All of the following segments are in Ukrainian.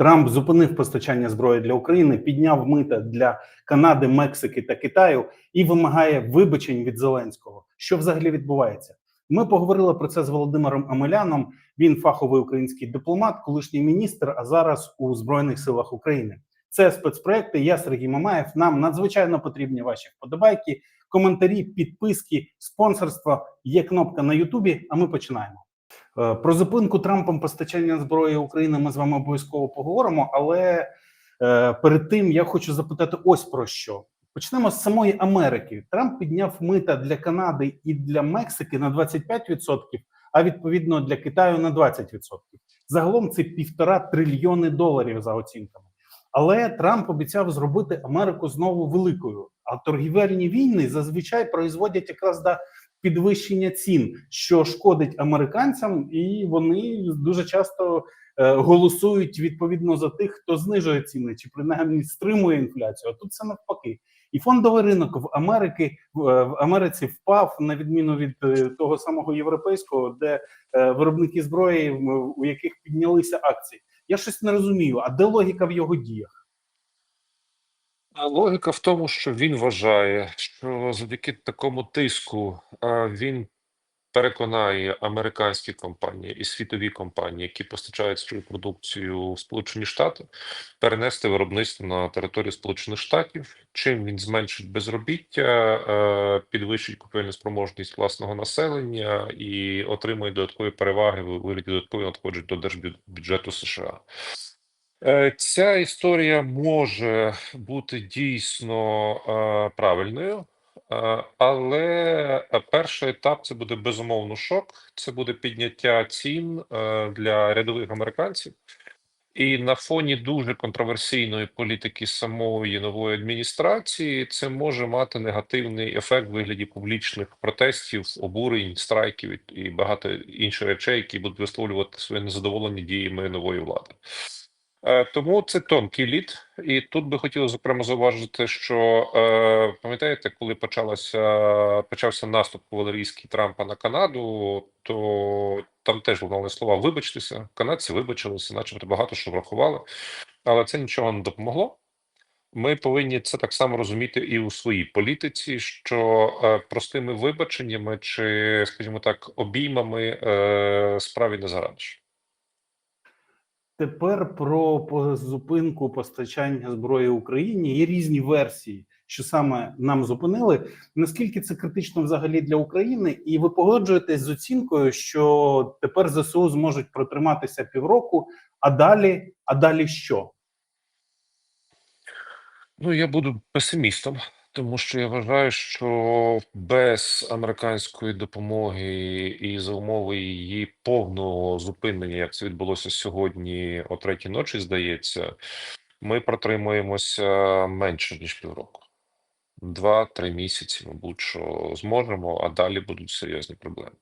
Трамп зупинив постачання зброї для України, підняв мита для Канади, Мексики та Китаю і вимагає вибачень від Зеленського. Що взагалі відбувається? Ми поговорили про це з Володимиром Амеляном. Він фаховий український дипломат, колишній міністр, а зараз у Збройних силах України. Це спецпроекти. Я Сергій Мамаєв. Нам надзвичайно потрібні ваші вподобайки, коментарі, підписки, спонсорство. Є кнопка на Ютубі. А ми починаємо. Е, Про зупинку Трампом постачання зброї України ми з вами обов'язково поговоримо. Але е, перед тим я хочу запитати ось про що. Почнемо з самої Америки. Трамп підняв мита для Канади і для Мексики на 25%, а відповідно для Китаю на 20%. Загалом це півтора трильйони доларів за оцінками. Але Трамп обіцяв зробити Америку знову великою. А торгівельні війни зазвичай производять якраз до підвищення цін, що шкодить американцям, і вони дуже часто е, голосують відповідно за тих, хто знижує ціни чи принаймні стримує інфляцію. А тут це навпаки. І фондовий ринок в Америки в е, Америці впав на відміну від е, того самого європейського, де виробники зброї, у яких піднялися акції. Я щось не розумію. А де логіка в його діях? Логіка в тому, що він вважає, що завдяки такому тиску він переконає американські компанії і світові компанії, які постачають свою продукцію в Сполучені Штати, перенести виробництво на територію Сполучених Штатів. Чим він зменшить безробіття, підвищить купівельну спроможність власного населення і отримує додаткові переваги в вигляді додаткових надходжень до держбюджету США. Е, Ця історія може бути дійсно е, правильною, е, але перший етап це буде безумовно шок. Це буде підняття цін для рядових американців. І на фоні дуже контроверсійної політики самої нової адміністрації це може мати негативний ефект в вигляді публічних протестів, обурень, страйків і багато інших речей, які будуть висловлювати своє незадоволення діями нової влади. Е, Тому це тонкий лід, і тут би хотілося зокрема зауважити, що е, пам'ятаєте, коли почалася почався наступ кавалерійський Трампа на Канаду, то там теж лунали слова вибачтеся. Канадці вибачилися, начебто багато що врахували, але це нічого не допомогло. Ми повинні це так само розуміти і у своїй політиці, що е, простими вибаченнями чи, скажімо так, обіймами е, справі не зарадиш. Тепер про зупинку постачання зброї Україні є різні версії, що саме нам зупинили. Наскільки це критично взагалі для України? І ви погоджуєтесь з оцінкою, що тепер ЗСУ зможуть протриматися півроку, а далі, а далі що? Ну, я буду песимістом, тому що я вважаю, що без американської допомоги і за умови її повного зупинення, як це відбулося сьогодні о третій ночі, здається, ми протримуємося менше ніж півроку. Два-три місяці, мабуть, що зможемо, а далі будуть серйозні проблеми.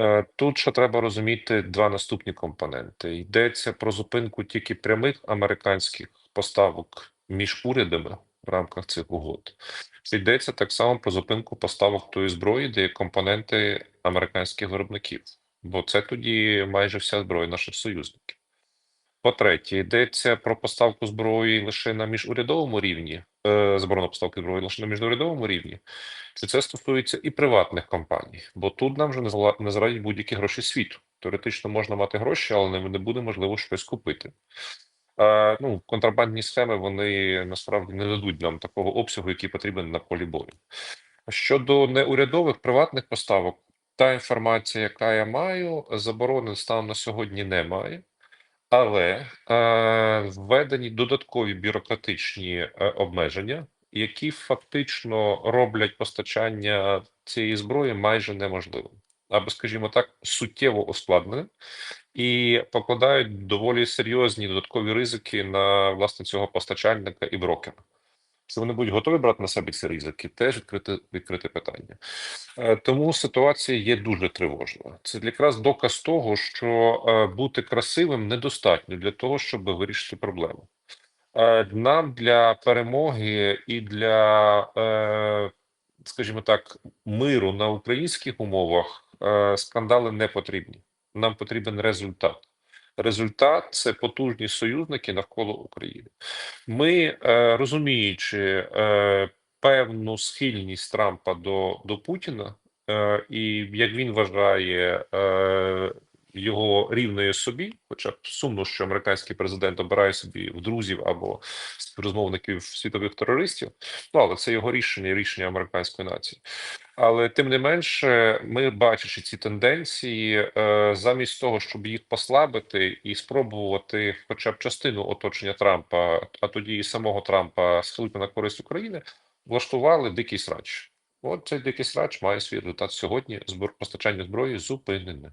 Е, Тут ще треба розуміти два наступні компоненти. Йдеться про зупинку тільки прямих американських поставок між урядами в рамках цих угод. Йдеться так само про зупинку поставок тої зброї, де є компоненти американських виробників, бо це тоді майже вся зброя наших союзників. По-третє, йдеться про поставку зброї лише на міжурядовому рівні, е, заборона поставки зброї лише на міжурядовому рівні, чи це стосується і приватних компаній, бо тут нам вже не зарадять будь-які гроші світу. Теоретично можна мати гроші, але не буде можливо щось купити. Ну, контрабандні схеми вони насправді не дадуть нам такого обсягу, який потрібен на полі бою. Щодо неурядових приватних поставок, та інформація, яка я маю, заборони станом на сьогодні немає. Але е, введені додаткові бюрократичні е, обмеження, які фактично роблять постачання цієї зброї майже неможливим, або, скажімо так, суттєво ускладненим і покладають доволі серйозні додаткові ризики на власне цього постачальника і брокера. Чи вони будуть готові брати на себе ці ризики? Теж відкрите відкрите питання. Е, Тому ситуація є дуже тривожна. Це якраз доказ того, що е, бути красивим недостатньо для того, щоб вирішити проблему. Е, Нам для перемоги і для, скажімо так, миру на українських умовах скандали не потрібні. Нам потрібен результат. Результат це потужні союзники навколо України. Ми е, розуміючи е, певну схильність Трампа до, до Путіна, е, і як він вважає е, його рівною собі, хоча б сумно, що американський президент обирає собі в друзів або співрозмовників світових терористів. Ну але це його рішення, рішення американської нації. Але тим не менше, ми бачачи ці тенденції, е, замість того, щоб їх послабити і спробувати, хоча б частину оточення Трампа, а тоді і самого Трампа схилити на користь України, влаштували дикий срач. От цей дикий срач має свій результат сьогодні. Збор постачання зброї зупинене.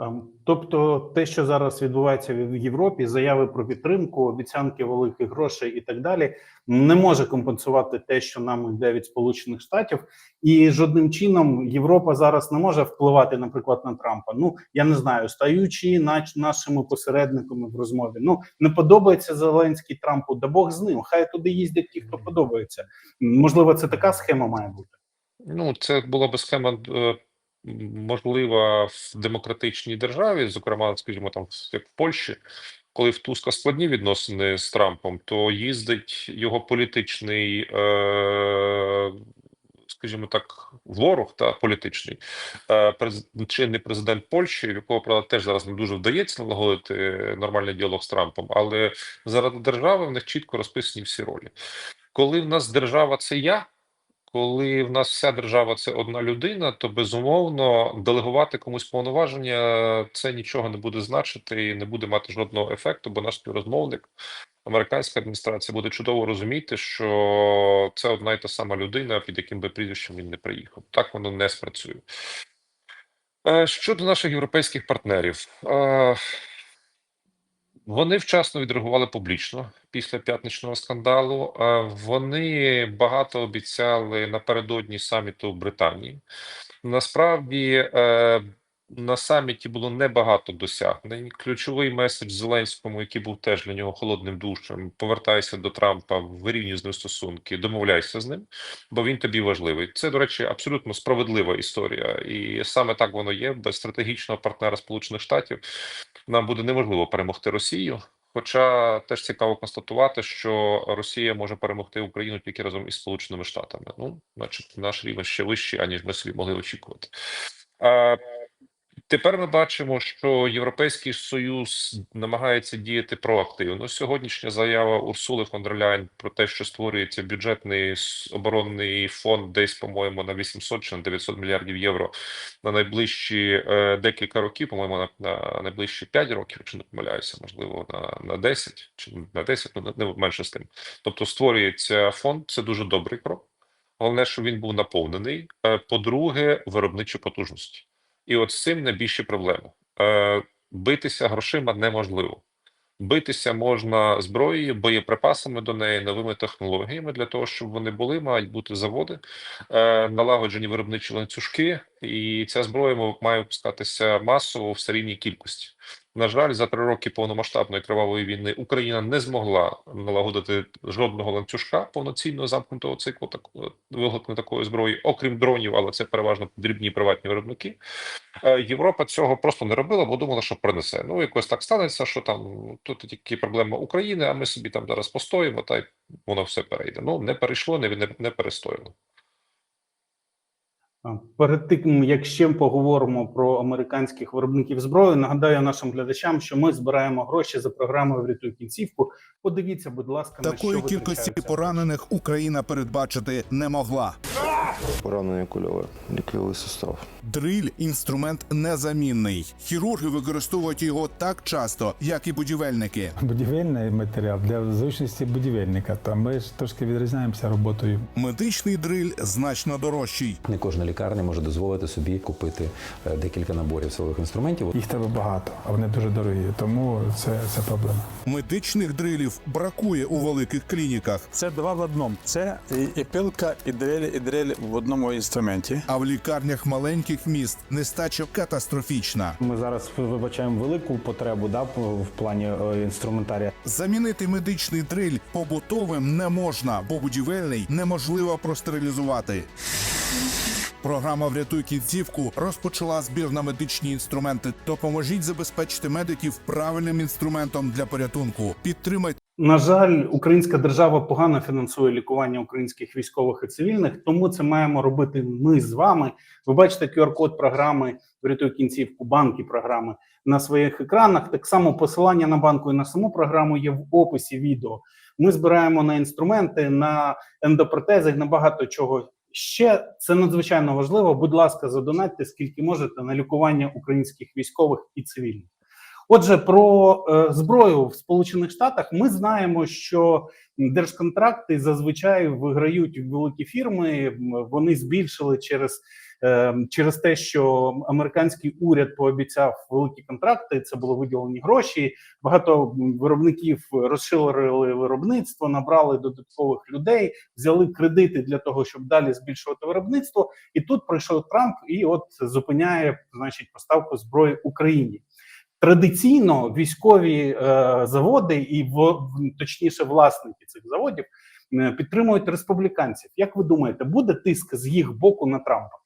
Ем, Тобто, те, що зараз відбувається в Європі, заяви про підтримку, обіцянки великих грошей і так далі, не може компенсувати те, що нам йде від Сполучених Штатів, і жодним чином Європа зараз не може впливати, наприклад, на Трампа. Ну я не знаю, стаючи нашими посередниками в розмові. Ну не подобається Зеленський Трампу, да Бог з ним. Хай туди їздять ті, хто подобається. Можливо, це така схема має бути. Ну, це була би схема е, можлива в демократичній державі, зокрема, скажімо, там як в Польщі, коли в Туска складні відносини з Трампом, то їздить його політичний, е, скажімо так, ворог та політичний е, чинний президент Польщі, в якого правда теж зараз не дуже вдається налагодити нормальний діалог з Трампом, але заради держави в них чітко розписані всі ролі. Коли в нас держава це я. Коли в нас вся держава це одна людина, то безумовно делегувати комусь повноваження це нічого не буде значити і не буде мати жодного ефекту, бо наш співрозмовник, американська адміністрація буде чудово розуміти, що це одна і та сама людина, під яким би прізвищем він не приїхав. Так воно не спрацює. Е, Щодо наших європейських партнерів, е, вони вчасно відреагували публічно після п'ятничного скандалу. Вони багато обіцяли напередодні саміту в Британії. Насправді е, на саміті було небагато досягнень. Ключовий меседж Зеленському, який був теж для нього холодним душем, повертайся до Трампа, вирівнюй з ним стосунки, домовляйся з ним, бо він тобі важливий. Це, до речі, абсолютно справедлива історія, і саме так воно є. Без стратегічного партнера Сполучених Штатів нам буде неможливо перемогти Росію. Хоча теж цікаво констатувати, що Росія може перемогти Україну тільки разом із Сполученими Штатами. Ну, значить, наш рівень ще вищий, аніж ми собі могли очікувати. Тепер ми бачимо, що Європейський Союз намагається діяти проактивно. Сьогоднішня заява Урсули фон дер Ляйн про те, що створюється бюджетний оборонний фонд, десь, по-моєму, на 800 чи на 900 мільярдів євро на найближчі е, декілька років, по-моєму, на, на найближчі 5 років, якщо не помиляюся, можливо, на, на 10 чи на 10, ну не менше з тим. Тобто створюється фонд, це дуже добрий крок. Головне, щоб він був наповнений. Е, По-друге, виробничі потужності. І от з цим найбільші проблеми. Е, Битися грошима неможливо. Битися можна зброєю, боєприпасами до неї, новими технологіями. Для того, щоб вони були, мають бути заводи, е, налагоджені виробничі ланцюжки, і ця зброя має випускатися масово в серійній кількості. На жаль, за три роки повномасштабної кривавої війни Україна не змогла налагодити жодного ланцюжка повноцінного замкнутого циклу так, виготовлення такої зброї, окрім дронів, але це переважно дрібні приватні виробники. Е, Європа цього просто не робила, бо думала, що принесе. Ну, якось так станеться, що там тут тільки проблема України, а ми собі там зараз постоїмо, та й воно все перейде. Ну, не перейшло, не, не, не перестоїло. Перед тим як ще поговоримо про американських виробників зброї, нагадаю нашим глядачам, що ми збираємо гроші за програмою «Врятуй кінцівку. Подивіться, будь ласка, на Такої що кількості поранених Україна передбачити не могла. Поранення кульове, ліквідовий сустав. Дриль інструмент незамінний. Хірурги використовують його так часто, як і будівельники. Будівельний матеріал для зручності будівельника. Та ми ж трошки відрізняємося роботою. Медичний дриль значно дорожчий. Не кожна лікарня може дозволити собі купити е, декілька наборів силових інструментів. Їх треба багато, а вони дуже дорогі. Тому це, це проблема. Медичних дрилів бракує у великих клініках, Це два в одному. Це і, і пилка, і дрель, і дрель в одному інструменті. а в лікарнях маленьких міст нестача катастрофічна. Ми зараз вибачаємо велику потребу да, в плані е, інструментарія. Замінити медичний дриль побутовим не можна, бо будівельний неможливо простерилізувати. Програма Врятуй кінцівку розпочала збір на медичні інструменти. Допоможіть забезпечити медиків правильним інструментом для порятунку. Підтримайте. На жаль, українська держава погано фінансує лікування українських військових і цивільних, тому це маємо робити ми з вами. Ви бачите QR-код програми «Врятуй кінцівку, банки програми на своїх екранах. Так само посилання на банку і на саму програму є в описі відео. Ми збираємо на інструменти, на ендопротези, на багато чого. Ще це надзвичайно важливо. Будь ласка, задонатьте скільки можете на лікування українських військових і цивільних. Отже, про е, зброю в Сполучених Штатах ми знаємо, що держконтракти зазвичай виграють великі фірми. Вони збільшили через, через те, що американський уряд пообіцяв великі контракти. Це були виділені гроші. Багато виробників розширили виробництво, набрали додаткових людей, взяли кредити для того, щоб далі збільшувати виробництво. І тут прийшов Трамп і от зупиняє значить поставку зброї Україні. Традиційно військові е, заводи і в, точніше власники цих заводів е, підтримують республіканців. Як ви думаєте, буде тиск з їх боку на Трампа?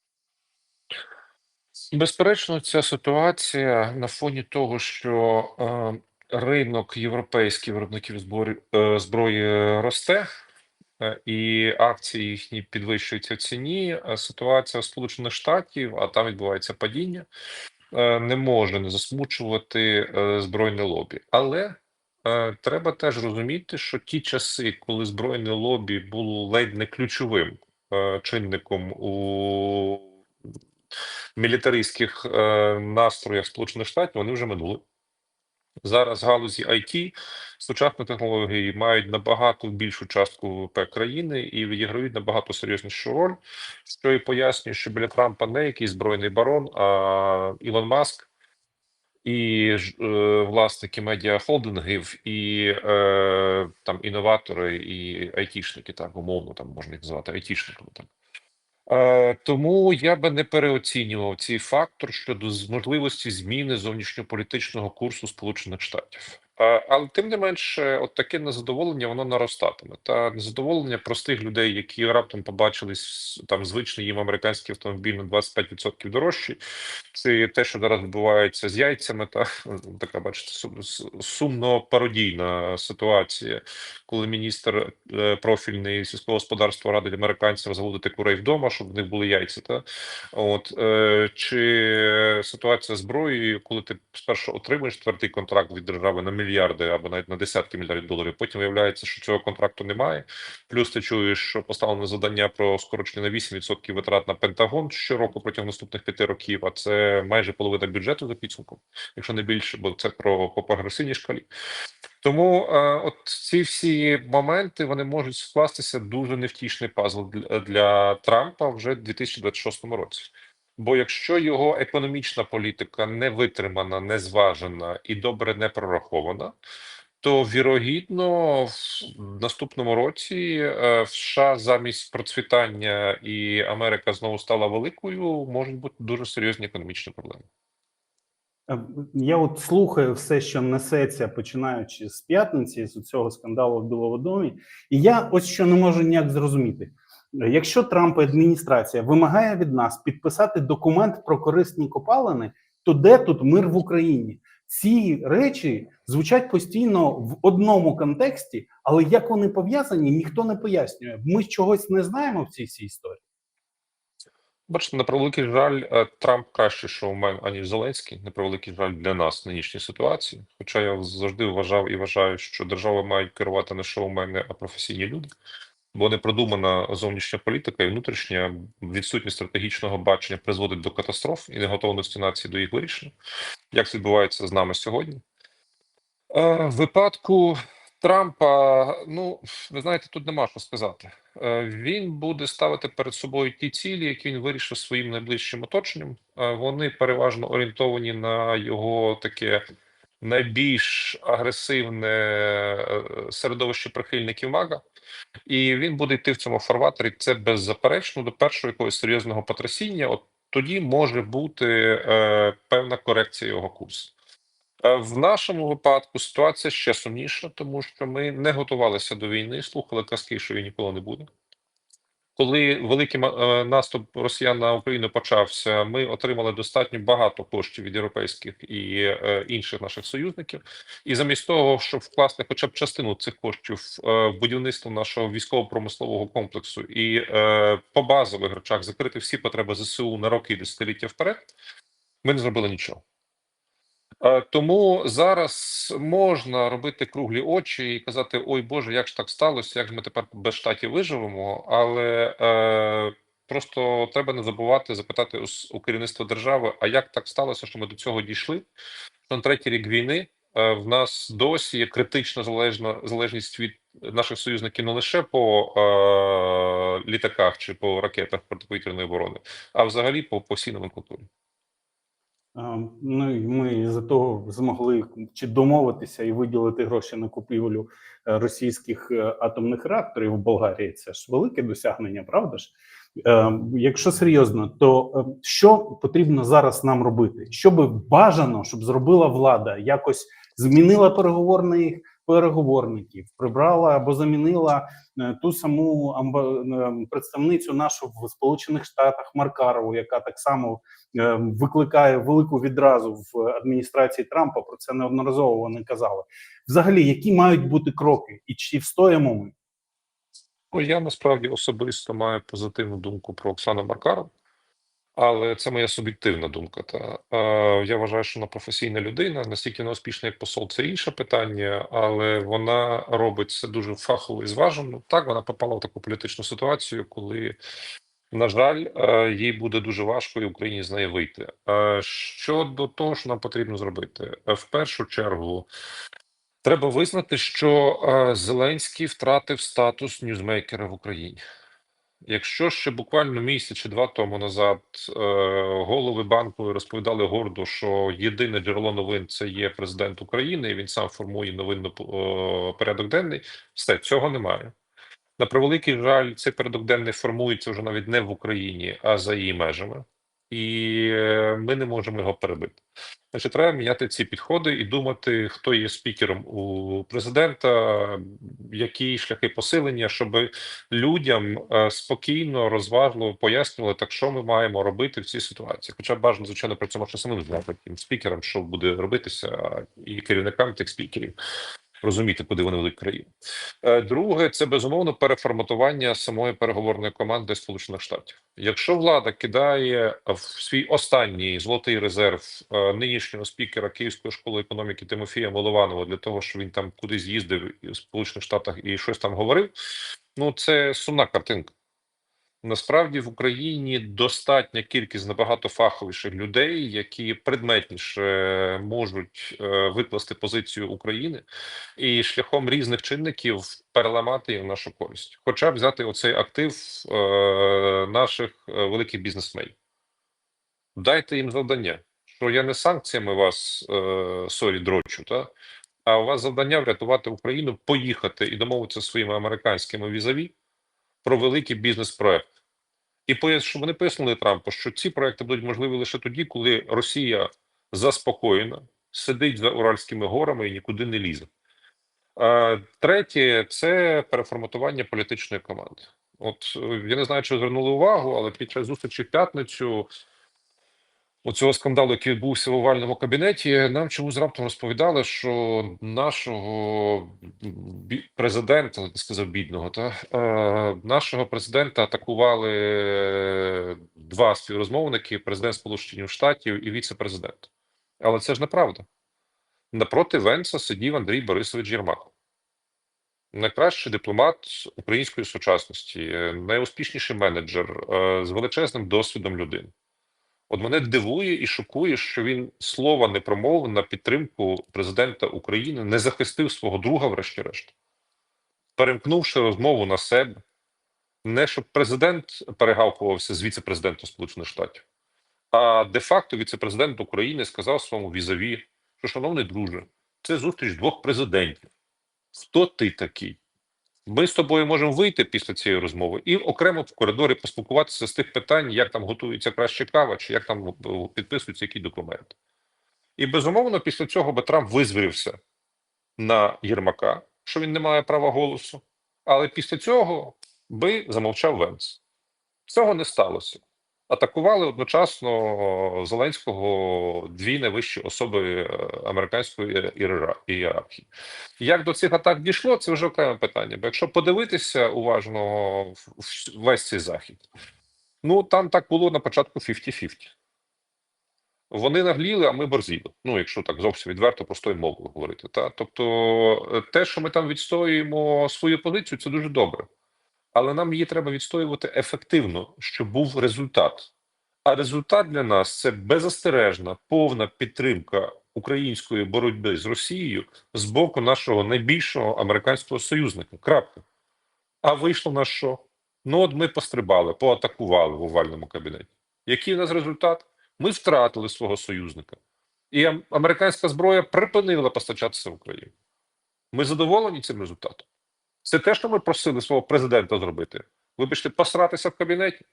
Безперечно, ця ситуація на фоні того, що е, ринок європейських виробників е, зброї росте, е, і акції їхні підвищуються в ціні. а Ситуація Сполучених Штатів, а там відбувається падіння, е, не може не засмучувати е, збройне лобі. Але е, треба теж розуміти, що ті часи, коли збройне лобі було ледь не ключовим е, чинником у мілітаристських е, настроях Сполучених Штатів, вони вже минули. Зараз галузі IT, сучасні технології мають набагато більшу частку ВВП країни і відіграють набагато серйознішу роль, що і пояснює, що біля Трампа не якийсь збройний барон, а Ілон Маск і е, власники медіахолдингів, і е, там інноватори, і айтішники, так умовно там можна їх назвати айтішниками. Так. Е, тому я би не переоцінював цей фактор щодо можливості зміни зовнішньополітичного курсу Сполучених Штатів. Але тим не менше, от таке незадоволення воно наростатиме. Та незадоволення простих людей, які раптом побачили там звичний їм американський автомобіль на 25% дорожчий. Це те, що зараз відбувається з яйцями, та така бачите, сумно пародійна ситуація коли міністр е, профільний сільського господарства радить американцям заводити курей вдома, щоб в них були яйця. Та от е, чи ситуація зброєю, коли ти спершу отримуєш твердий контракт від держави на мільярди або навіть на десятки мільярдів доларів, потім виявляється, що цього контракту немає. Плюс ти чуєш, що поставлено завдання про скорочення на 8% витрат на Пентагон щороку протягом наступних п'яти років. А це майже половина бюджету за підсумком, якщо не більше, бо це про по прогресивній шкалі. Тому е, от ці всі моменти вони можуть скластися дуже невтішний пазл для, для Трампа вже в 2026 році. Бо якщо його економічна політика не витримана, не зважена і добре не прорахована, то вірогідно в наступному році е, в США замість процвітання і Америка знову стала великою, можуть бути дуже серйозні економічні проблеми. Е, Я от слухаю все, що несеться, починаючи з п'ятниці, з цього скандалу в Білому домі, і я ось що не можу ніяк зрозуміти. Якщо Трамп адміністрація вимагає від нас підписати документ про корисні копалини, то де тут мир в Україні? Ці речі звучать постійно в одному контексті, але як вони пов'язані, ніхто не пояснює. Ми чогось не знаємо в цій всій історії. Бачите, на превеликий жаль, е, Трамп краще шоумен, аніж Зеленський. На превеликий жаль для нас в нинішній ситуації. Хоча я завжди вважав і вважаю, що держава мають керувати не шоумени, а професійні люди. Бо непродумана зовнішня політика і внутрішня відсутність стратегічного бачення призводить до катастроф і неготовності нації до їх вирішення. Як це відбувається з нами сьогодні? Е, випадку Трампа, ну ви знаєте, тут нема що сказати. Е, Він буде ставити перед собою ті цілі, які він вирішив своїм найближчим оточенням. Е, Вони переважно орієнтовані на його таке найбільш агресивне е, середовище прихильників МАГА, і він буде йти в цьому фарватері. Це беззаперечно до першого якогось серйозного потрясіння. От тоді може бути е, певна корекція його курсу. Е, В нашому випадку ситуація ще сумніша, тому що ми не готувалися до війни, слухали казки, що її ніколи не буде. Коли великий е, наступ Росіян на Україну почався, ми отримали достатньо багато коштів від європейських і е, інших наших союзників. І замість того, щоб вкласти хоча б частину цих коштів е, в будівництво нашого військово-промислового комплексу і по базових речах закрити всі потреби ЗСУ на роки і десятиліття вперед, ми не зробили нічого. Е, Тому зараз можна робити круглі очі і казати: ой Боже, як ж так сталося, як ж ми тепер без штатів виживемо, але е, просто треба не забувати запитати у, у керівництва держави, а як так сталося, що ми до цього дійшли? Що на третій рік війни е, в нас досі є критично залежна залежність від наших союзників не лише по е, літаках чи по ракетах протиповітряної оборони, а взагалі по постійній номенклатурі. Ну і ми за того змогли чи домовитися і виділити гроші на купівлю е, російських е, атомних реакторів в Болгарії. Це ж велике досягнення, правда ж? Е, Якщо серйозно, то що потрібно зараз нам робити? Що би бажано, щоб зробила влада, якось змінила переговорних переговорників, прибрала або замінила е, ту саму амба- е, представницю нашу в Сполучених Штатах Маркарову, яка так само е, викликає велику відразу в адміністрації Трампа. Про це неодноразово вони казали. Взагалі, які мають бути кроки, і чи встоїмо ми? Ну, я насправді особисто маю позитивну думку про Оксану Маркарову, але це моя суб'єктивна думка. Та е, я вважаю, що вона професійна людина, настільки не успішна, як посол, це інше питання, але вона робить це дуже фахово і зважено. Так, вона попала в таку політичну ситуацію, коли, на жаль, е, їй буде дуже важко і Україні з неї вийти. Е, щодо того, що нам потрібно зробити, Е, в першу чергу. Треба визнати, що е, Зеленський втратив статус ньюзмейкера в Україні. Якщо ще буквально місяць чи два тому назад е, голови банку розповідали гордо, що єдине джерело новин це є президент України, і він сам формує новинно е, порядок денний, все цього немає. На превеликий жаль, цей порядок денний формується вже навіть не в Україні, а за її межами, і е, ми не можемо його перебити. Значить, треба міняти ці підходи і думати, хто є спікером у президента, які шляхи посилення, щоб людям е, спокійно, розважливо пояснювали, так що ми маємо робити в цій ситуації. Хоча бажано, звичайно, при цьому самим знати спікерам, що буде робитися, і керівникам тих спікерів розуміти, куди вони ведуть країну. Е, Друге, це безумовно переформатування самої переговорної команди Сполучених Штатів. Якщо влада кидає в свій останній золотий резерв е, нинішнього спікера Київської школи економіки Тимофія Молованова для того, щоб він там кудись їздив в Сполучених Штатах і щось там говорив, ну це сумна картинка. Насправді в Україні достатня кількість набагато фаховіших людей, які предметніше можуть е, викласти позицію України і шляхом різних чинників переламати її в нашу користь, хоча б взяти оцей актив е, наших е, великих бізнесменів. Дайте їм завдання, що я не санкціями вас сорі дрочу, та а у вас завдання врятувати Україну, поїхати і домовитися своїми американськими візаві про великий бізнес-проект. І щоб вони пояснили Трампу, що ці проекти будуть можливі лише тоді, коли Росія заспокоєна, сидить за Уральськими горами і нікуди не лізе. Третє це переформатування політичної команди. От е, я не знаю, чи звернули увагу, але під час зустрічі в п'ятницю оцього скандалу, який відбувся в овальному кабінеті, нам чомусь раптом розповідали, що нашого президента, не сказав бідного, та е, нашого президента атакували два співрозмовники: президент Сполучених Штатів і віце-президент. Але це ж неправда. Напроти Венса сидів Андрій Борисович Єрмак. Найкращий дипломат української сучасності, е, найуспішніший менеджер е, з величезним досвідом людини. От мене дивує і шокує, що він слова не промовив на підтримку президента України, не захистив свого друга, врешті-решт, перемкнувши розмову на себе. Не щоб президент перегавкувався з віце-президентом Сполучених Штатів, а де-факто віце-президент України сказав своєму візаві, що, шановний друже, це зустріч двох президентів. Хто ти такий? Ми з тобою можемо вийти після цієї розмови і окремо в коридорі поспілкуватися з тих питань, як там готується краще кава, чи як там е, підписуються які документи. І безумовно, після цього би Трамп визвірився на Єрмака, що він не має права голосу. Але після цього би замовчав Венс. Цього не сталося. Атакували одночасно Зеленського дві найвищі особи е, американської ієра- ієрархії. Як до цих атак дійшло, це вже окреме питання. Бо якщо подивитися уважно весь цей захід, ну там так було на початку 50-50. Вони нагліли, а ми борзіли. Ну, якщо так зовсім відверто, простою мовою говорити. Та? Тобто, е, те, що ми там відстоюємо свою позицію, це дуже добре. Але нам її треба відстоювати ефективно, щоб був результат. А результат для нас це беззастережна, повна підтримка української боротьби з Росією з боку нашого найбільшого американського союзника. Крапка. А вийшло на що? Ну, от ми пострибали, поатакували в овальному кабінеті. Який у нас результат? Ми втратили свого союзника. І американська зброя припинила постачатися в Україну. Ми задоволені цим результатом. Це те, що ми просили свого президента зробити. Вибачте, посратися в кабінеті?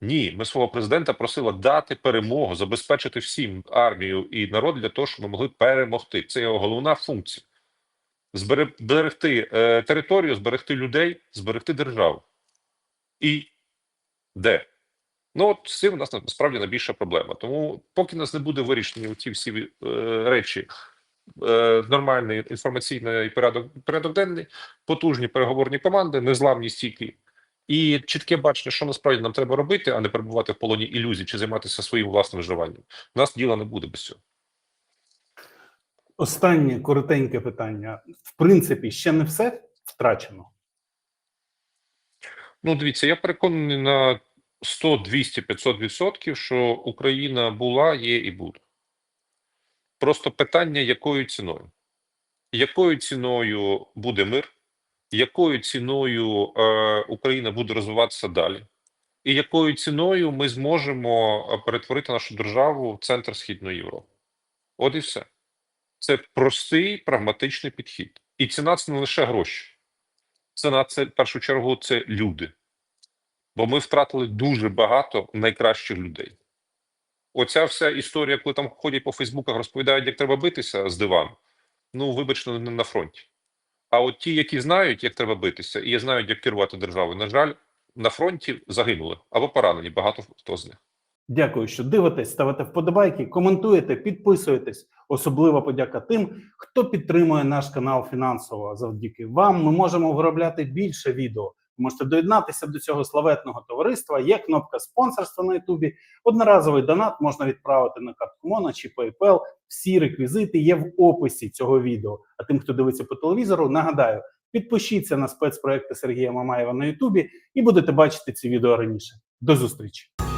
Ні, ми свого президента просили дати перемогу, забезпечити всім армію і народ для того, щоб ми могли перемогти. Це його головна функція. Зберегти е, територію, зберегти людей, зберегти державу. І де? Ну, от з цим у нас насправді найбільша проблема. Тому, поки нас не буде вирішені ці всі е, речі, нормальний інформаційний порядок, порядок денний, потужні переговорні команди, незламні стійкі, і чітке бачення, що насправді нам треба робити, а не перебувати в полоні ілюзій чи займатися своїм власним виживанням. У нас діла не буде без цього. Останнє коротеньке питання. В принципі, ще не все втрачено. Ну, дивіться, я переконаний на 100, 200, 500 відсотків, що Україна була, є і буде. Просто питання, якою ціною? Якою ціною буде мир? Якою ціною е, Україна буде розвиватися далі? І якою ціною ми зможемо е, перетворити нашу державу в центр Східної Європи? От і все. Це простий прагматичний підхід. І ціна це не лише гроші. Ціна це в першу чергу це люди. Бо ми втратили дуже багато найкращих людей. Оця вся історія, коли там ходять по Фейсбуках, розповідають, як треба битися з дивану. Ну, вибачте, не на фронті. А от ті, які знають, як треба битися, і знають, як керувати державою, на жаль, на фронті загинули або поранені. Багато хто з них. Дякую, що дивитесь, ставите вподобайки, коментуєте, підписуєтесь. Особлива подяка тим, хто підтримує наш канал фінансово. Завдяки вам ми можемо виробляти більше відео. Можете доєднатися до цього славетного товариства. Є кнопка спонсорства на Ютубі. Одноразовий донат можна відправити на картку Мона чи PayPal. Всі реквізити є в описі цього відео. А тим, хто дивиться по телевізору, нагадаю, підпишіться на спецпроекти Сергія Мамаєва на Ютубі і будете бачити ці відео раніше. До зустрічі!